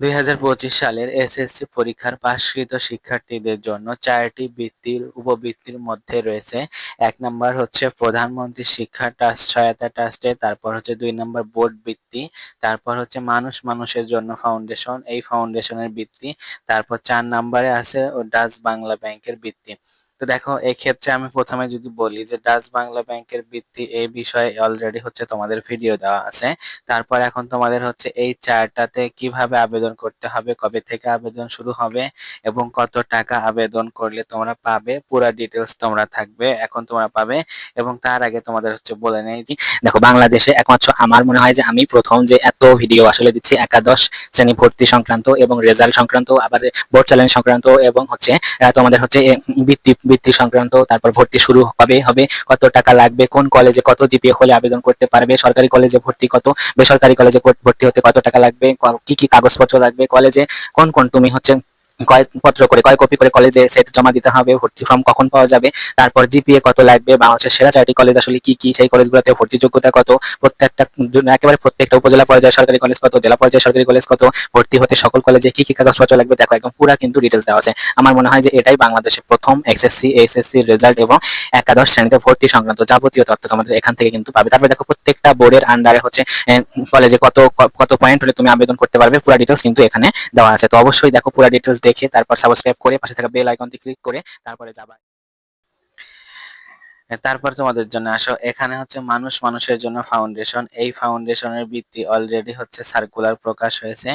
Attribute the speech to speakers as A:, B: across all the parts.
A: দুই সালের এসএসসি পরীক্ষার পাশকৃত শিক্ষার্থীদের জন্য চারটি বৃত্তির উপবৃত্তির মধ্যে রয়েছে এক নম্বর হচ্ছে প্রধানমন্ত্রী শিক্ষা ট্রাস্ট সহায়তা ট্রাস্টে তারপর হচ্ছে দুই নম্বর বোর্ড বৃত্তি তারপর হচ্ছে মানুষ মানুষের জন্য ফাউন্ডেশন এই ফাউন্ডেশনের বৃত্তি তারপর চার নম্বরে আছে ডাচ বাংলা ব্যাংকের বৃত্তি তো দেখো এক্ষেত্রে আমি প্রথমে যদি বলি যে ডাচ বাংলা ব্যাংকের বৃত্তি এই বিষয়ে অলরেডি হচ্ছে তোমাদের ভিডিও দেওয়া আছে তারপর এখন তোমাদের হচ্ছে এই চারটাতে কিভাবে আবেদন করতে হবে কবে থেকে আবেদন শুরু হবে এবং কত টাকা আবেদন করলে তোমরা পাবে পুরা ডিটেলস তোমরা থাকবে এখন তোমরা পাবে এবং তার আগে তোমাদের হচ্ছে বলে নেই যে
B: দেখো বাংলাদেশে একমাত্র আমার মনে হয় যে আমি প্রথম যে এত ভিডিও আসলে দিচ্ছি একাদশ শ্রেণী ভর্তি সংক্রান্ত এবং রেজাল্ট সংক্রান্ত আবার বোর্ড চ্যালেঞ্জ সংক্রান্ত এবং হচ্ছে তোমাদের হচ্ছে বৃত্তি বৃত্তি সংক্রান্ত তারপর ভর্তি শুরু হবে হবে কত টাকা লাগবে কোন কলেজে কত জিপিএ হলে আবেদন করতে পারবে সরকারি কলেজে ভর্তি কত বেসরকারি কলেজে ভর্তি হতে কত টাকা লাগবে কি কি কাগজপত্র লাগবে কলেজে কোন কোন তুমি হচ্ছে পত্র করে কয় কপি করে কলেজে সেট জমা দিতে হবে ভর্তি ফর্ম কখন পাওয়া যাবে তারপর জিপিএ কত লাগবে বাংলাদেশের সেরা চারটি কলেজ আসলে কি কি সেই কলেজগুলোতে ভর্তি যোগ্যতা কত প্রত্যেকটা একেবারে প্রত্যেকটা উপজেলা পর্যায়ে সরকারি কলেজ কত জেলা পর্যায়ে সরকারি কলেজ কত ভর্তি হতে সকল কলেজে কি কি কাগজপত্র লাগবে দেখো একদম পুরো কিন্তু ডিটেলস দেওয়া আছে আমার মনে হয় যে এটাই বাংলাদেশের প্রথম এসএসসি এসএসসি রেজাল্ট এবং একাদশ শ্রেণীতে ভর্তি সংক্রান্ত যাবতীয় তথ্য তোমাদের এখান থেকে কিন্তু পাবে তারপরে দেখো প্রত্যেকটা বোর্ডের আন্ডারে হচ্ছে কলেজে কত কত পয়েন্ট হলে তুমি আবেদন করতে পারবে পুরো ডিটেলস কিন্তু এখানে দেওয়া আছে তো অবশ্যই দেখো পুরো ডিটেলস দেখে তারপর সাবস্ক্রাইব করে পাশে থাকা বেল আইকনটি ক্লিক
A: করে তারপরে যাবা তারপর তোমাদের জন্য আসো এখানে হচ্ছে মানুষ মানুষের জন্য ফাউন্ডেশন এই ফাউন্ডেশনের বৃত্তি অলরেডি হচ্ছে সার্কুলার প্রকাশ হয়েছে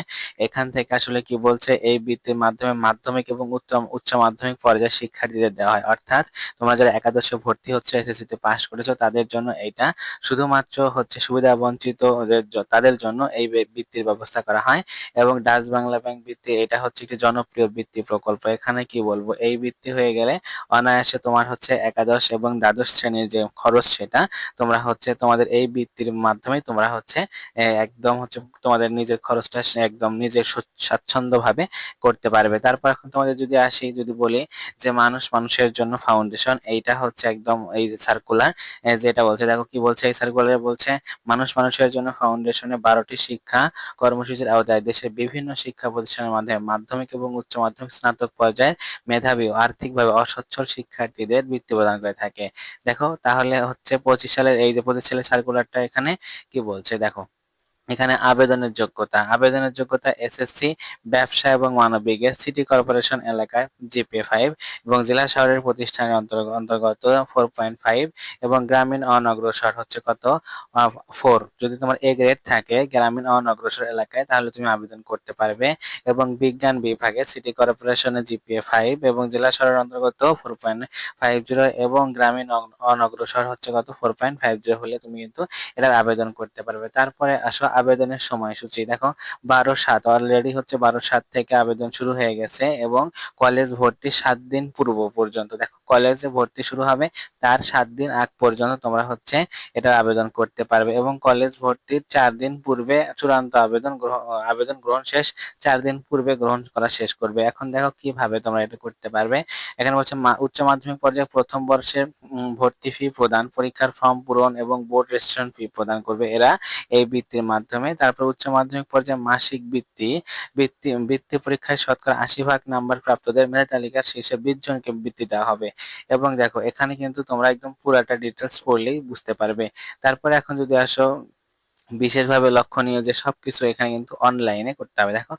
A: এখান থেকে আসলে কি বলছে এই বৃত্তির মাধ্যমে মাধ্যমিক এবং উত্তম উচ্চ মাধ্যমিক পর্যায়ে শিক্ষার্থীদের দেওয়া হয় অর্থাৎ তোমরা যারা একাদশে ভর্তি হচ্ছে এসএসসি তে পাশ করেছো তাদের জন্য এইটা শুধুমাত্র হচ্ছে সুবিধা বঞ্চিত তাদের জন্য এই বৃত্তির ব্যবস্থা করা হয় এবং ডাচ বাংলা ব্যাংক বৃত্তি এটা হচ্ছে একটি জনপ্রিয় বৃত্তি প্রকল্প এখানে কি বলবো এই বৃত্তি হয়ে গেলে অনায়াসে তোমার হচ্ছে একাদশ এবং দ্বাদশ দ্বাদশ শ্রেণীর যে খরচ সেটা তোমরা হচ্ছে তোমাদের এই বৃত্তির মাধ্যমে তোমরা হচ্ছে একদম হচ্ছে তোমাদের নিজের খরচটা একদম নিজের স্বাচ্ছন্দ্যভাবে করতে পারবে তারপর এখন তোমাদের যদি আসি যদি বলি যে মানুষ মানুষের জন্য ফাউন্ডেশন এইটা হচ্ছে একদম এই সার্কুলার যেটা বলছে দেখো কি বলছে এই সার্কুলারে বলছে মানুষ মানুষের জন্য ফাউন্ডেশনে বারোটি শিক্ষা কর্মসূচির আওতায় দেশের বিভিন্ন শিক্ষা প্রতিষ্ঠানের মাধ্যমে মাধ্যমিক এবং উচ্চ মাধ্যমিক স্নাতক পর্যায়ে মেধাবী ও আর্থিকভাবে অসচ্ছল শিক্ষার্থীদের বৃত্তি প্রদান করে থাকে দেখো তাহলে হচ্ছে পঁচিশ সালের এই যে পঁচিশ সালের সার্কুলারটা এখানে কি বলছে দেখো এখানে আবেদনের যোগ্যতা আবেদনের যোগ্যতা এসএসসি ব্যবসা এবং মানবিক সিটি কর্পোরেশন এলাকায় জিপি ফাইভ এবং জেলা শহরের প্রতিষ্ঠানের অন্তর্গত ফোর পয়েন্ট ফাইভ এবং গ্রামীণ অনগ্রসর হচ্ছে কত ফোর যদি তোমার এ গ্রেড থাকে গ্রামীণ অনগ্রসর এলাকায় তাহলে তুমি আবেদন করতে পারবে এবং বিজ্ঞান বিভাগে সিটি কর্পোরেশনে জিপিএ ফাইভ এবং জেলা শহরের অন্তর্গত ফোর পয়েন্ট ফাইভ জিরো এবং গ্রামীণ অনগ্রসর হচ্ছে কত ফোর পয়েন্ট ফাইভ জিরো হলে তুমি কিন্তু এটার আবেদন করতে পারবে তারপরে আসো আবেদনের সময়সূচি দেখো বারো সাত অলরেডি হচ্ছে বারো সাত থেকে আবেদন শুরু হয়ে গেছে এবং কলেজ ভর্তি সাত দিন পূর্ব পর্যন্ত দেখো কলেজে ভর্তি শুরু হবে তার সাত দিন আগ পর্যন্ত তোমরা হচ্ছে এটা আবেদন করতে পারবে এবং কলেজ ভর্তির চার দিন পূর্বে চূড়ান্ত আবেদন আবেদন গ্রহণ শেষ চার দিন পূর্বে গ্রহণ করা শেষ করবে এখন দেখো কিভাবে তোমরা এটা করতে পারবে এখানে বলছে উচ্চ মাধ্যমিক পর্যায়ে প্রথম বর্ষের ভর্তি ফি প্রদান পরীক্ষার ফর্ম পূরণ এবং বোর্ড রেজিস্ট্রেশন ফি প্রদান করবে এরা এই বৃত্তির মাধ্যমে মাধ্যমে তারপর উচ্চ মাধ্যমিক পর্যায়ে মাসিক বৃত্তি বৃত্তি বৃত্তি পরীক্ষায় শতকরা আশি ভাগ নাম্বার প্রাপ্তদের মেধা তালিকার শীর্ষে বিশ জনকে বৃত্তি দেওয়া হবে এবং দেখো এখানে কিন্তু তোমরা একদম পুরাটা ডিটেলস পড়লেই বুঝতে পারবে তারপরে এখন যদি আসো বিশেষভাবে লক্ষণীয় যে সবকিছু এখানে কিন্তু অনলাইনে করতে হবে দেখো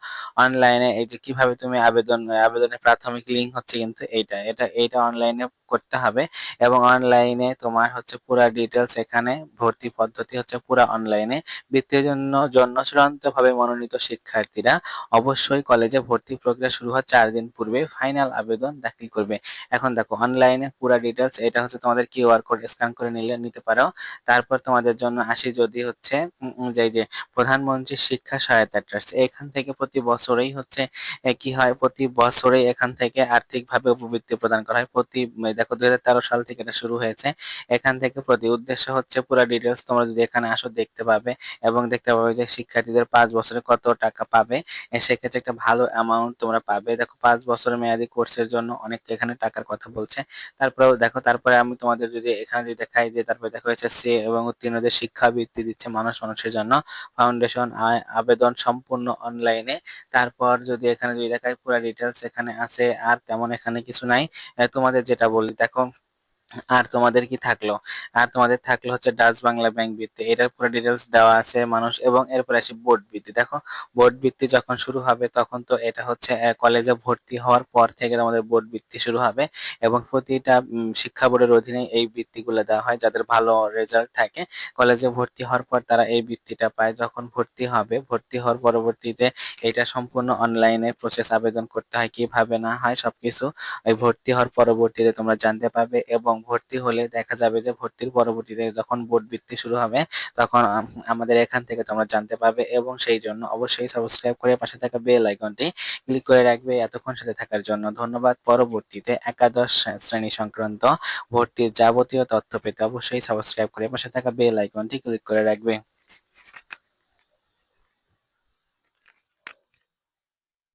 A: অনলাইনে এই যে কিভাবে তুমি আবেদন আবেদনের প্রাথমিক লিঙ্ক হচ্ছে কিন্তু এইটা এটা এইটা অনলাইনে করতে হবে এবং অনলাইনে তোমার হচ্ছে পুরা ডিটেলস এখানে ভর্তি পদ্ধতি হচ্ছে পুরা অনলাইনে বৃত্তির জন্য জন্য চূড়ান্তভাবে মনোনীত শিক্ষার্থীরা অবশ্যই কলেজে ভর্তি প্রক্রিয়া শুরু হওয়ার চার দিন পূর্বে ফাইনাল আবেদন দাখিল করবে এখন দেখো অনলাইনে পুরা ডিটেলস এটা হচ্ছে তোমাদের কিউআর কোড স্ক্যান করে নিলে নিতে পারো তারপর তোমাদের জন্য আসি যদি হচ্ছে যে যে প্রধানমন্ত্রী শিক্ষা সহায়তা ট্রাস্ট এখান থেকে প্রতি বছরেই হচ্ছে কি হয় প্রতি বছরে এখান থেকে আর্থিকভাবে উপবৃত্তি প্রদান করা হয় প্রতি দেখো দুই সাল থেকে এটা শুরু হয়েছে এখান থেকে প্রতি উদ্দেশ্য হচ্ছে পুরো ডিটেলস তোমরা যদি এখানে আসো দেখতে পাবে এবং দেখতে পাবে যে শিক্ষার্থীদের পাঁচ বছরে কত টাকা পাবে সেক্ষেত্রে একটা ভালো অ্যামাউন্ট তোমরা পাবে দেখো পাঁচ বছরের মেয়াদি কোর্সের জন্য অনেক এখানে টাকার কথা বলছে তারপরেও দেখো তারপরে আমি তোমাদের যদি এখানে যদি দেখাই যে তারপরে দেখা হয়েছে সে এবং উত্তীর্ণদের শিক্ষা বৃত্তি দিচ্ছে মানুষ মানুষ মানুষের সেজন্য ফাউন্ডেশন আবেদন সম্পূর্ণ অনলাইনে তারপর যদি এখানে দুই দেখায় পুরো ডিটেলস এখানে আছে আর তেমন এখানে কিছু নাই তোমাদের যেটা বলি দেখো আর তোমাদের কি থাকলো আর তোমাদের থাকলো হচ্ছে ডাচ বাংলা ব্যাংক বৃত্তি এটার পুরো ডিটেলস দেওয়া আছে মানুষ এবং এরপরে আসে বোর্ড বৃত্তি দেখো বোর্ড বৃত্তি যখন শুরু হবে তখন তো এটা হচ্ছে কলেজে ভর্তি হওয়ার পর থেকে তোমাদের বোর্ড বৃত্তি শুরু হবে এবং প্রতিটা শিক্ষা বোর্ডের অধীনে এই বৃত্তিগুলো দেওয়া হয় যাদের ভালো রেজাল্ট থাকে কলেজে ভর্তি হওয়ার পর তারা এই বৃত্তিটা পায় যখন ভর্তি হবে ভর্তি হওয়ার পরবর্তীতে এটা সম্পূর্ণ অনলাইনে প্রসেস আবেদন করতে হয় কিভাবে না হয় সবকিছু এই ভর্তি হওয়ার পরবর্তীতে তোমরা জানতে পারবে এবং ভর্তি হলে দেখা যাবে যে ভর্তির পরবর্তীতে যখন বোর্ড বৃত্তি শুরু হবে তখন আমাদের এখান থেকে তোমরা জানতে পারবে এবং সেই জন্য অবশ্যই সাবস্ক্রাইব করে পাশে থাকা বেল আইকনটি ক্লিক করে রাখবে এতক্ষণ সাথে থাকার জন্য ধন্যবাদ পরবর্তীতে একাদশ শ্রেণী সংক্রান্ত ভর্তির যাবতীয় তথ্য পেতে অবশ্যই সাবস্ক্রাইব করে পাশে থাকা বেল আইকনটি ক্লিক করে রাখবে